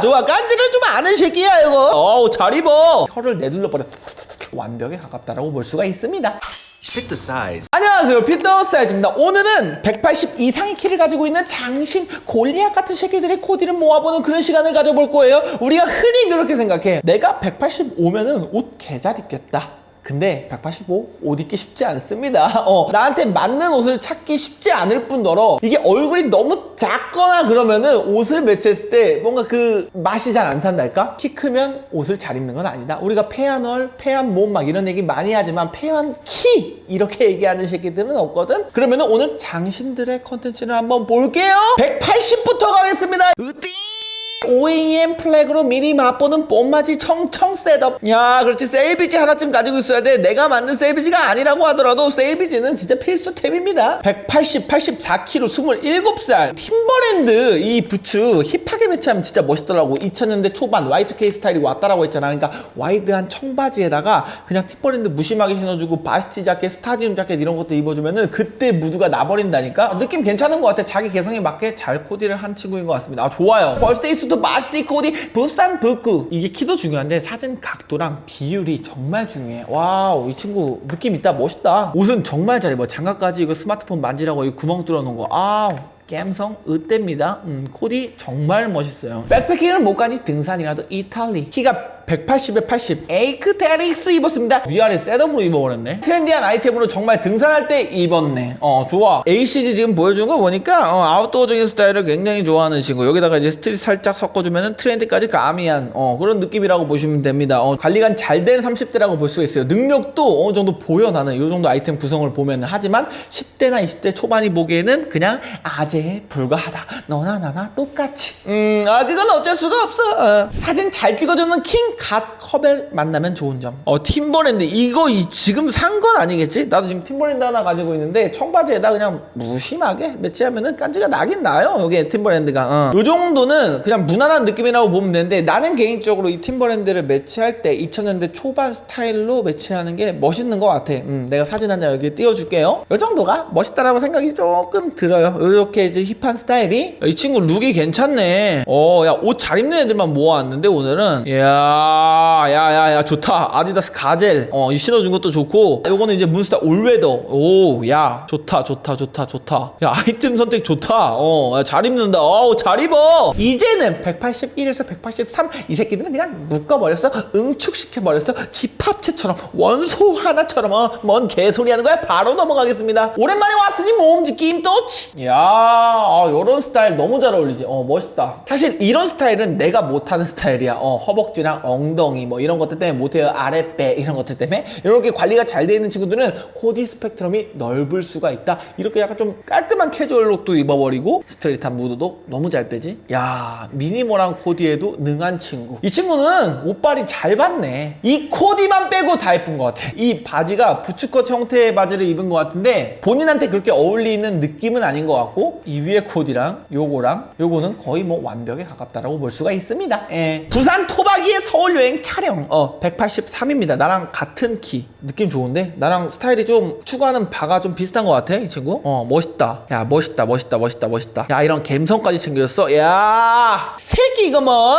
좋아 깐지를 좀 아는 새끼야 이거. 어우 잘 입어. 혀를 내둘러 버려. 완벽에 가깝다라고 볼 수가 있습니다. The size. 안녕하세요 피터 사이즈입니다. 오늘은 180 이상의 키를 가지고 있는 장신 골리앗 같은 새끼들의 코디를 모아보는 그런 시간을 가져볼 거예요. 우리가 흔히 그렇게 생각해. 내가 185면은 옷 개잘 입겠다 근데 185 옷 입기 쉽지 않습니다. 어, 나한테 맞는 옷을 찾기 쉽지 않을 뿐더러 이게 얼굴이 너무 작거나 그러면은 옷을 매치했을 때 뭔가 그 맛이 잘 안 산달까? 키 크면 옷을 잘 입는 건 아니다. 우리가 폐한 얼, 폐한 몸 막 이런 얘기 많이 하지만 폐한 키 이렇게 얘기하는 새끼들은 없거든. 그러면은 오늘 장신들의 컨텐츠를 한번 볼게요. 180부터 가겠습니다. 으띠! OEM 플래그로 미리 맛보는 뽐맞이 청청 셋업. 야, 그렇지. 세일비지 하나쯤 가지고 있어야 돼. 내가 만든 세일비지가 아니라고 하더라도 세일비지는 진짜 필수템입니다. 180, 84kg, 27살. 팀버랜드 이 부츠 힙 하게 매치하면 진짜 멋있더라고. 2000년대 초반 Y2K 스타일이 왔다라고 했잖아. 그러니까 와이드한 청바지에다가 그냥 팀버랜드 무심하게 신어주고 바스티 자켓, 스타디움 자켓 이런 것도 입어주면은 그때 무드가 나버린다니까? 느낌 괜찮은 것 같아. 자기 개성에 맞게 잘 코디를 한 친구인 것 같습니다. 아, 좋아요. 벌스데이스도 바스티 코디, 부스탄 부쿠. 이게 키도 중요한데 사진 각도랑 비율이 정말 중요해. 와우, 이 친구 느낌 있다. 멋있다. 옷은 정말 잘 입어. 장갑까지 이거 스마트폰 만지라고 이 구멍 뚫어놓은 거. 아우. 갬성 으떼입니다. 음, 코디 정말 멋있어요. 백패킹을 못 가니 등산이라도 이탈리. 키가 180에 80. 에이크 테릭스 입었습니다. 위아래 셋업으로 입어버렸네. 트렌디한 아이템으로 정말 등산할 때 입었네. 어, 좋아. ACG 지금 보여준 거 보니까 어, 아웃도어적인 스타일을 굉장히 좋아하는 친구. 여기다가 이제 스트릿 살짝 섞어주면은 트렌드까지 가미한 어, 그런 느낌이라고 보시면 됩니다. 어, 관리가 잘 된 30대라고 볼 수가 있어요. 능력도 어느 정도 보여 나는 이 정도 아이템 구성을 보면 하지만 10대나 20대 초반이 보기에는 그냥 아재에 불과하다. 너나 나나 똑같이. 음, 아 그건 어쩔 수가 없어. 어. 사진 잘 찍어주는 킹갓 커벨 만나면 좋은 점. 어 팀버랜드 이거 이, 지금 산 건 아니겠지? 나도 지금 팀버랜드 하나 가지고 있는데 청바지에다 그냥 무심하게 매치하면은 깐지가 나긴 나요. 여기 팀버랜드가. 어. 요 정도는 그냥 무난한 느낌이라고 보면 되는데 나는 개인적으로 이 팀버랜드를 매치할 때 2000년대 초반 스타일로 매치하는 게 멋있는 것 같아. 음, 내가 사진 한 장 여기 띄워줄게요. 요 정도가 멋있다라고 생각이 조금 들어요. 이렇게 이제 힙한 스타일이 이 친구 룩이 괜찮네. 어, 야 옷 잘 입는 애들만 모아왔는데 오늘은 야, 야, 야, 야 좋다. 아디다스 가젤. 어, 이 신어준 것도 좋고. 요거는 이제 문스타 올웨더. 오, 야, 좋다, 좋다, 좋다, 좋다. 야 아이템 선택 좋다. 어, 야, 잘 입는다. 어우, 잘 입어. 이제는 181에서 183 이 새끼들은 그냥 묶어버렸어. 응축시켜버렸어. 집합체처럼 원소 하나처럼 어, 뭔 개소리 하는 거야? 바로 넘어가겠습니다. 오랜만에 왔으니 몸짓기 임또치. 야, 아, 요런 스타일 너무 잘 어울리지. 어, 멋있다. 사실 이런 스타일은 내가 못하는 스타일이야. 어, 허벅지랑 엉덩이 뭐 이런 것들 때문에 못해요. 아랫배 이런 것들 때문에 이렇게 관리가 잘 돼 있는 친구들은 코디 스펙트럼이 넓을 수가 있다. 이렇게 약간 좀 깔끔한 캐주얼 룩도 입어버리고 스트레이트한 무드도 너무 잘 빼지. 야, 미니멀한 코디에도 능한 친구. 이 친구는 옷발이 잘 받네. 이 코디만 빼고 다 예쁜 것 같아. 이 바지가 부츠컷 형태의 바지를 입은 것 같은데 본인한테 그렇게 어울리는 느낌은 아닌 것 같고 이 위에 코디랑 요거랑 요거는 거의 뭐 완벽에 가깝다라고 볼 수가 있습니다. 예. 부산 토박이의 서 울 여행 촬영 어 183입니다. 나랑 같은 키 느낌 좋은데 나랑 스타일이 좀 추구하는 바가 좀 비슷한 것 같아 이 친구. 어 멋있다. 야 멋있다 멋있다 멋있다 멋있다. 야 이런 갬성까지 챙겨줬어. 야 새끼 이거 뭐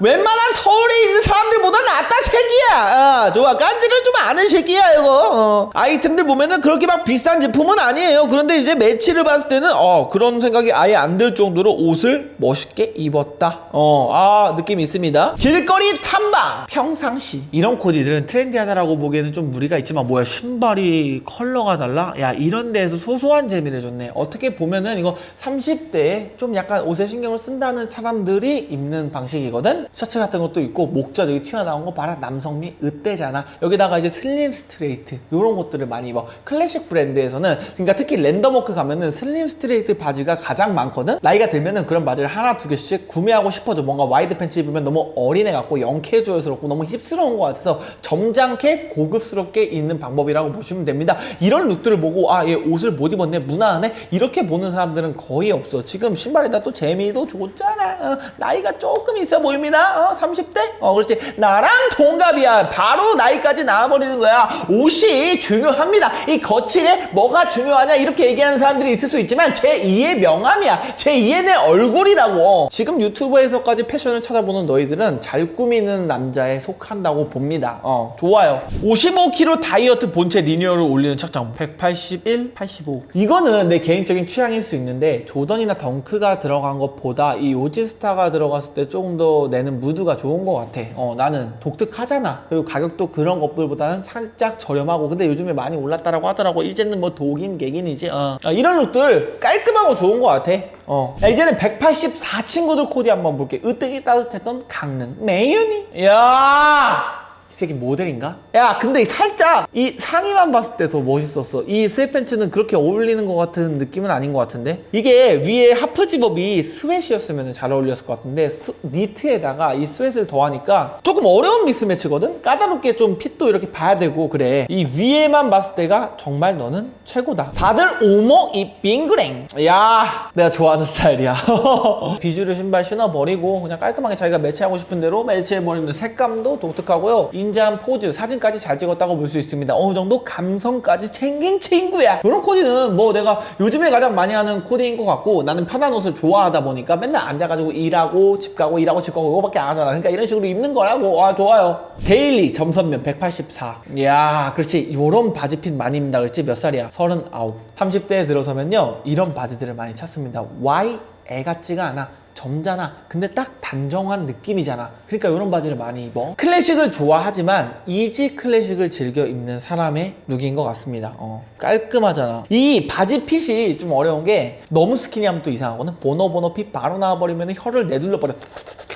웬만한 서울에 있는 사람들보다 낫다 새끼야. 어, 좋아 깐지를 좀 아는 새끼야 이거. 어. 아이템들 보면은 그렇게 막 비싼 제품은 아니에요. 그런데 이제 매치를 봤을 때는 어 그런 생각이 아예 안 들 정도로 옷을 멋있게 입었다. 어, 아 느낌 있습니다. 길거리 탐방 평상시 이런 코디들은 트렌디하다라고 보기에는 좀 무리가 있지만 뭐야 신발이 컬러가 달라? 야 이런 데에서 소소한 재미를 줬네. 어떻게 보면은 이거 30대에 좀 약간 옷에 신경을 쓴다는 사람들이 입는 방식이거든. 셔츠 같은 것도 있고 목자 저기 튀어나온 거 봐라 남성미 으떼잖아. 여기다가 이제 슬림 스트레이트 이런 것들을 많이 입어. 클래식 브랜드에서는 그러니까 특히 랜덤워크 가면은 슬림 스트레이트 바지가 가장 많거든. 나이가 들면은 그런 바지를 하나 두 개씩 구매하고 싶어져. 뭔가 와이드 팬츠 입으면 너무 어린애 같고 캐주얼스럽고 너무 힙스러운 것 같아서 점잖게 고급스럽게 입는 방법이라고 보시면 됩니다. 이런 룩들을 보고 아 얘 옷을 못 입었네 무난하네 이렇게 보는 사람들은 거의 없어. 지금 신발에다 또 재미도 좋잖아. 어, 나이가 조금 있어 보입니다. 어, 30대? 어 그렇지. 나랑 동갑이야. 바로 나이까지 나와버리는 거야. 옷이 중요합니다. 이 거칠에 뭐가 중요하냐 이렇게 얘기하는 사람들이 있을 수 있지만 제 2의 명함이야. 제 2의 내 얼굴이라고. 지금 유튜브에서까지 패션을 찾아보는 너희들은 잘 꾸미는 남자에 속한다고 봅니다. 어, 좋아요. 55kg 다이어트 본체 리니어를 올리는 착장 181, 85. 이거는 내 개인적인 취향일 수 있는데 조던이나 덩크가 들어간 것보다 이 오지스타가 들어갔을 때 조금 더 내는 무드가 좋은 것 같아. 어, 나는 독특하잖아. 그리고 가격도 그런 것들보다는 살짝 저렴하고 근데 요즘에 많이 올랐다라고 하더라고. 이제는 뭐 독인 개긴이지. 어. 아, 이런 룩들 깔끔하고 좋은 것 같아. 어. 야, 이제는 184 친구들 코디 한번 볼게. 으뜨기 따뜻했던 강릉 매윤이. 야! 이 새끼 모델인가? 야 근데 살짝 이 상의만 봤을 때 더 멋있었어. 이 스웨팬츠는 그렇게 어울리는 것 같은 느낌은 아닌 것 같은데? 이게 위에 하프 집업이 스웨시였으면 잘 어울렸을 것 같은데 스- 니트에다가 이 스웨트를 더하니까 조금 어려운 미스매치거든? 까다롭게 좀 핏도 이렇게 봐야 되고 그래. 이 위에만 봤을 때가 정말 너는 최고다. 다들 오목 이 빙그랭. 야 내가 좋아하는 스타일이야. 비주류 신발 신어버리고 그냥 깔끔하게 자기가 매치하고 싶은 대로 매치해버리는 색감도 독특하고요 인자한 포즈 사진까지 잘 찍었다고 볼 수 있습니다. 어느 정도 감성까지 챙긴 친구야. 이런 코디는 뭐 내가 요즘에 가장 많이 하는 코디인 것 같고 나는 편한 옷을 좋아하다 보니까 맨날 앉아가지고 일하고 집 가고 일하고 집 가고 이거밖에 안 하잖아. 그러니까 이런 식으로 입는 거라고. 아 좋아요. 데일리 점선면 184 이야 그렇지. 요런 바지핏 많이 입는다 그랬지? 몇 살이야? 39 30대에 들어서면요 이런 바지들을 많이 찾습니다. why 애 같지가 않아 점잖아. 근데 딱 단정한 느낌이잖아. 그러니까 이런 바지를 많이 입어. 클래식을 좋아하지만 이지 클래식을 즐겨 입는 사람의 룩인 것 같습니다. 어, 깔끔하잖아. 이 바지 핏이 좀 어려운 게 너무 스키니하면 또 이상하거든. 보노보노 핏 바로 나와버리면 혀를 내둘러 버려.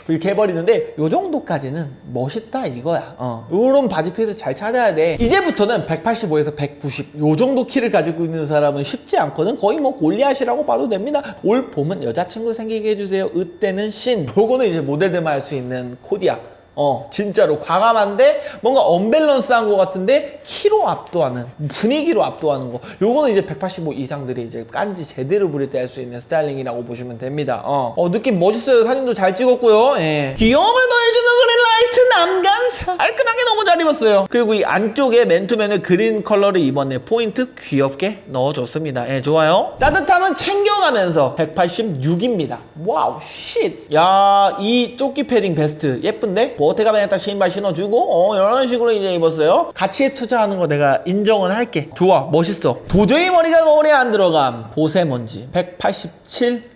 이렇게 해버리는데 요 정도까지는 멋있다 이거야. 어. 요런 바지 핏을 잘 찾아야 돼. 이제부터는 185에서 190 요 정도 키를 가지고 있는 사람은 쉽지 않거든. 거의 뭐 골리앗이라고 봐도 됩니다. 올 봄은 여자친구 생기게 해주세요. 으때는 신. 요거는 이제 모델들만 할 수 있는 코디야. 어, 진짜로 과감한데 뭔가 언밸런스한 것 같은데 키로 압도하는 분위기로 압도하는 거. 요거는 이제 185 이상들이 이제 깐지 제대로 부릴 때 할 수 있는 스타일링이라고 보시면 됩니다. 어, 어, 느낌 멋있어요. 사진도 잘 찍었고요. 예. 귀여움을 더해주는 그린라이트 남간사. 깔끔하게 너무 잘 입었어요. 그리고 이 안쪽에 맨투맨을 그린 컬러를 입었네. 포인트 귀엽게 넣어줬습니다. 예, 좋아요. 따뜻함은 챙겨가면서 186입니다. 와우, 쉿. 야, 이 조끼 패딩 베스트 예쁜데? 보테가 베네타 신발 신어주고, 어, 이런 식으로 이제 입었어요. 가치에 투자하는 거 내가 인정은 할게. 좋아, 멋있어. 도저히 머리가 거울에 안 들어감. 보세먼지. 187.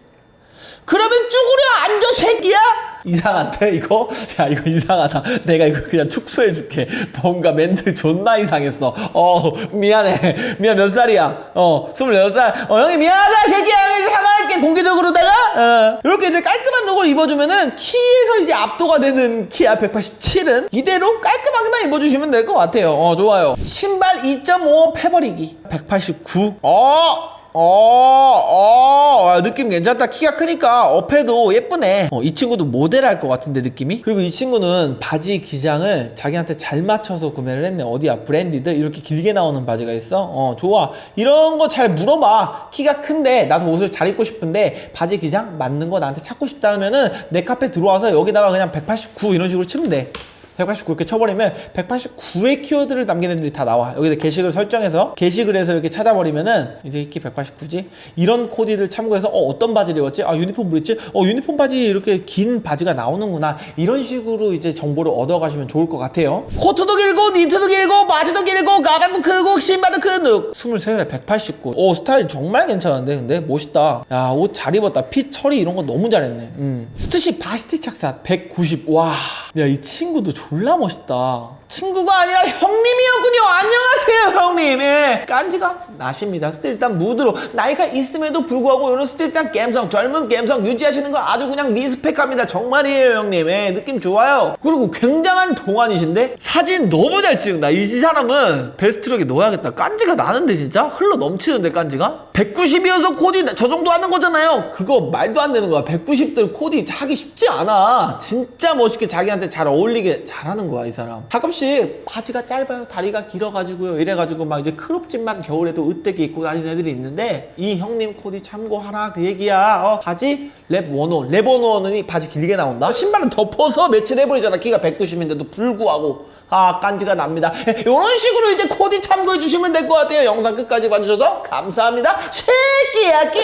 그러면 쭈구려 앉아 새끼야? 이상한데 이거? 야 이거 이상하다. 내가 이거 그냥 축소해줄게. 뭔가 멘트 존나 이상했어. 어 미안해. 미안 몇 살이야? 어 26살? 어 형이 미안하다 새끼야. 형이 사과할게 공개적으로다가. 어. 이렇게 이제 깔끔한 룩을 입어주면은 키에서 이제 압도가 되는 키야 187은 이대로 깔끔하게만 입어주시면 될 것 같아요. 어 좋아요. 신발 2.5 패버리기. 189 어! 어, 어, 아, 느낌 괜찮다. 키가 크니까 어패도 예쁘네. 어, 이 친구도 모델 할 것 같은데 느낌이? 그리고 이 친구는 바지 기장을 자기한테 잘 맞춰서 구매를 했네. 어디야? 브랜디드 이렇게 길게 나오는 바지가 있어. 어, 좋아. 이런 거 잘 물어봐. 키가 큰데 나도 옷을 잘 입고 싶은데 바지 기장 맞는 거 나한테 찾고 싶다 하면은 내 카페 들어와서 여기다가 그냥 189 이런 식으로 치면 돼. 189 이렇게 쳐버리면 189의 키워드를 남긴 애들이 다 나와. 여기다 게시글 설정해서 게시글 에서 이렇게 찾아버리면은 이제 이키 189지? 이런 코디를 참고해서 어, 떤 바지를 입었지? 아 유니폼 뭐 입지? 어 유니폼 바지 이렇게 긴 바지가 나오는구나. 이런 식으로 이제 정보를 얻어가시면 좋을 것 같아요. 코트도 길고 니트도 길고 바지도 길고 가방도 크고 신발도 큰 23살 189. 오 스타일 정말 괜찮은데 근데 멋있다. 야 옷 잘 입었다. 핏 처리 이런 거 너무 잘했네. 음. 스트시 바스티 착샷 190. 와. 야 이 친구도 졸라 멋있다. 친구가 아니라 형님이었군요. 안녕하세요, 형님. 예. 깐지가 나십니다. 스틸단 무드로 나이가 있음에도 불구하고 이런 스틸단 감성, 젊은 감성 유지하시는 거 아주 그냥 리스펙합니다. 정말이에요, 형님. 예. 느낌 좋아요. 그리고 굉장한 동안이신데 사진 너무 잘 찍는다. 이 사람은 베스트록에 넣어야겠다. 깐지가 나는데 진짜 흘러 넘치는데 깐지가 190이어서 코디 저 정도 하는 거잖아요. 그거 말도 안 되는 거야. 190들 코디 하기 쉽지 않아. 진짜 멋있게 자기한테 잘 어울리게 잘하는 거야 이 사람. 가끔씩 바지가 짧아요. 다리가 길어가지고요. 이래가지고 막 이제 크롭진만 겨울에도 으때기 입고 다니는 애들이 있는데 이 형님 코디 참고하라 그 얘기야. 어, 바지 랩 원호 랩 원호는 바지 길게 나온다. 신발은 덮어서 매칠 해버리잖아. 키가 190인데도 불구하고. 아 깐지가 납니다 이런 식으로 이제 코디 참고해 주시면 될 것 같아요 영상 끝까지 봐주셔서 감사합니다 새끼야 뀨